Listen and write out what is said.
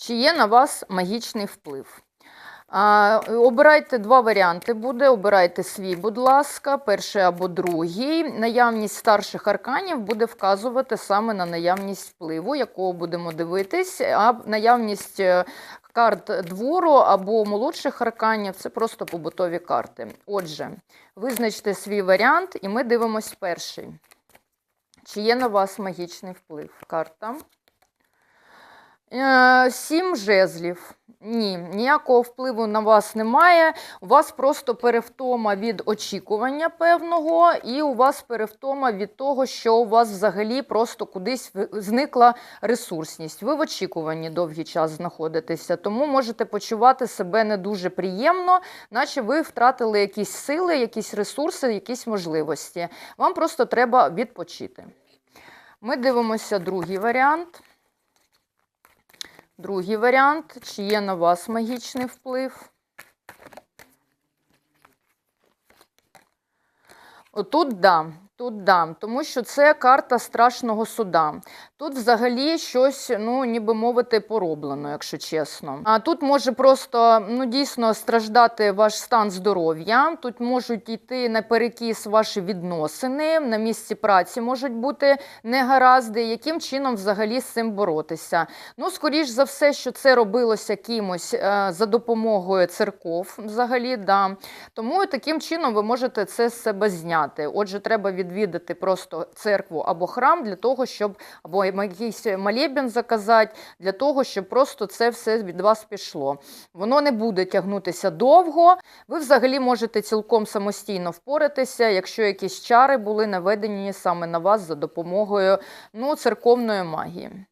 Чи є на вас магічний вплив? Обирайте два варіанти буде. Обирайте свій, будь ласка, перший або другий. Наявність старших арканів буде вказувати саме на наявність впливу, якого будемо дивитись, а наявність е, карт двору або молодших арканів це просто побутові карти. Отже, визначте свій варіант, і ми дивимось перший. Чи є на вас магічний вплив? Карта. Е, Сім жезлів. Ні, ніякого впливу на вас немає. У вас просто перевтома від очікування певного, і у вас перевтома від того, що у вас взагалі просто кудись зникла ресурсність. Ви в очікуванні довгий час знаходитеся, тому можете почувати себе не дуже приємно, наче ви втратили якісь сили, якісь ресурси, якісь можливості. Вам просто треба відпочити. Ми дивимося другий варіант. Другий варіант. Чи є на вас магічний вплив? Отут да, тут да, тому що це карта страшного суда. Тут взагалі щось, ну, ніби мовити, пороблено, якщо чесно. А тут може просто ну, дійсно страждати ваш стан здоров'я. Тут можуть йти на перекіс ваші відносини, на місці праці можуть бути негаразди. Яким чином взагалі з цим боротися? Ну, скоріш за все, що це робилося кимось е, за допомогою церков, взагалі, да. Тому таким чином ви можете це з себе зняти. Отже, треба відвідати просто церкву або храм для того, щоб або якийсь молебен заказати, для того, щоб просто це все від вас пішло. Воно не буде тягнутися довго. Ви взагалі можете цілком самостійно впоратися, якщо якісь чари були наведені саме на вас за допомогою ну, церковної магії.